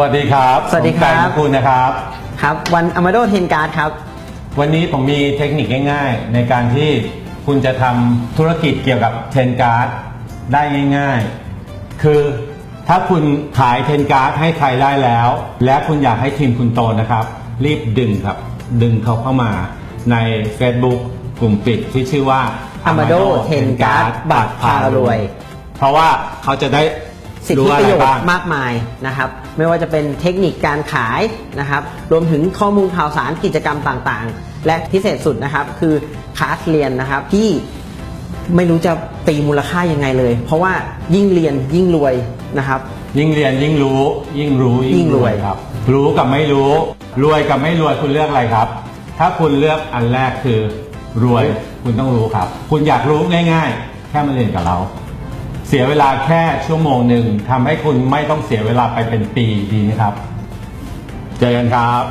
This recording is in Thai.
วัสดีครับสวัสดีครับ ผมไก่มงคุณนะครับ ครับ วันอมาโดเทนการ์ดครับ วันนี้ผมมีเทคนิคง่าย ๆ ในการที่คุณจะทำธุรกิจเกี่ยวกับเทนการ์ดได้ง่าย ๆ คือถ้าคุณขายเทนการ์ดให้ใครได้แล้ว และคุณอยากให้ทีมคุณโตนะครับ รีบดึงครับ ดึงเขาเข้ามาใน Facebook กลุ่มปิดที่ชื่อว่า Amado Tencard บัตรพารวย เพราะว่าเขาจะได้ สิทธิรู้ปอะระไรโยชบ้างน์มากมายนะครับ ไม่ว่าจะเป็นเทคนิคการขายนะครับ รวมถึงข้อมูลข่าวสารกิจกรรมต่างๆ และพิเศษสุดนะครับคือคลาสเรียนนะครับที่ไม่รู้จะตีมูลค่ายังไงเลย เพราะว่ายิ่งเรียนยิ่งรวยนะครับ ยิ่งเรียนยิ่งรู้ ยิ่งรู้ยิ่งรวยครับ รู้กับไม่รู้ รวยกับไม่รวยคุณเลือกอะไรครับ ถ้าคุณเลือกอันแรกคือรวยคุณต้องรู้ครับ คุณอยากรู้ง่าย ๆ แค่มาเรียนกับเรา เสียเวลาแค่ชั่วโมงหนึ่งทำให้คุณไม่ต้องเสียเวลาไปเป็นปีดีนะครับ เจอกันครับ